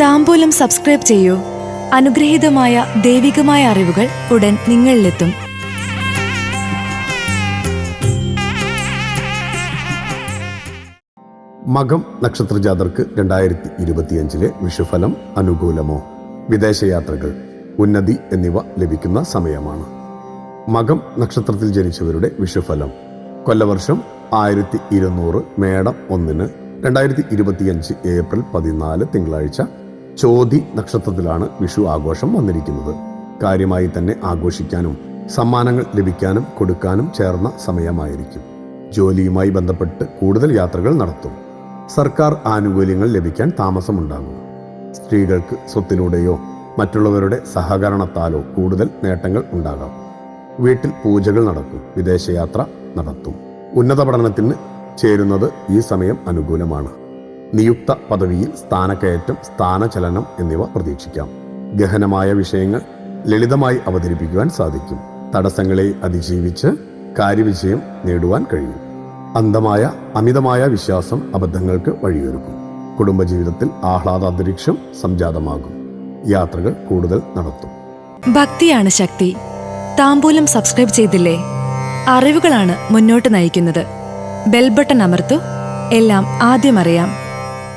താമ്പൂലം subscribe ചെയ്യൂ. അനുഗ്രഹീതമായ ദൈവികമായ അറിവുകൾ ഉടൻ നിങ്ങളിലെത്തും. മകം നക്ഷത്രജാതർക്ക് രണ്ടായിരത്തി ഇരുപത്തിയഞ്ചിലെ വിഷുഫലം അനുകൂലമോ? വിദേശയാത്രകൾ ഉന്നതി എന്നിവ ലഭിക്കുന്ന സമയമാണ്. മകം നക്ഷത്രത്തിൽ ജനിച്ചവരുടെ വിഷുഫലം. കൊല്ലവർഷം ആയിരത്തി ഇരുന്നൂറ് മേടം ഒന്നിന് രണ്ടായിരത്തി ഇരുപത്തിയഞ്ച് ഏപ്രിൽ പതിനാല് തിങ്കളാഴ്ച ചോതി നക്ഷത്രത്തിലാണ് വിഷു ആഘോഷം വന്നിരിക്കുന്നത്. കാര്യമായി തന്നെ ആഘോഷിക്കാനും സമ്മാനങ്ങൾ ലഭിക്കാനും കൊടുക്കാനും ചേർന്ന സമയമായിരിക്കും. ജോലിയുമായി ബന്ധപ്പെട്ട് കൂടുതൽ യാത്രകൾ നടത്തും. സർക്കാർ ആനുകൂല്യങ്ങൾ ലഭിക്കാൻ താമസമുണ്ടാകും. സ്ത്രീകൾക്ക് സ്വത്തിലൂടെയോ മറ്റുള്ളവരുടെ സഹകരണത്താലോ കൂടുതൽ നേട്ടങ്ങൾ ഉണ്ടാകാം. വീട്ടിൽ പൂജകൾ നടക്കും വിദേശയാത്ര നടത്തും. ഉന്നത പഠനത്തിന് ചേരുന്നത് ഈ സമയം അനുകൂലമാണ്. നിയുക്ത പദവിയിൽ സ്ഥാനക്കയറ്റം സ്ഥാനചലനം എന്നിവ പ്രതീക്ഷിക്കാം. ഗഹനമായ വിഷയങ്ങൾ ലളിതമായി അവതരിപ്പിക്കുവാൻ സാധിക്കും. തടസ്സങ്ങളെ അതിജീവിച്ച് കാര്യവിജയം നേടുവാൻ കഴിയും. അന്ധമായ അമിതമായ വിശ്വാസം അബദ്ധങ്ങൾക്ക് വഴിയൊരുക്കും. കുടുംബജീവിതത്തിൽ ആഹ്ലാദ അന്തരീക്ഷം സംജാതമാകും. യാത്രകൾ കൂടുതൽ നടത്തും. ഭക്തിയാണ് ശക്തി. താമ്പൂലം സബ്സ്ക്രൈബ് ചെയ്തില്ലേ? അറിവുകളാണ് മുന്നോട്ട് നയിക്കുന്നത്. ബെൽബട്ടൺ അമർത്തു. എല്ലാം ആദ്യം അറിയാം.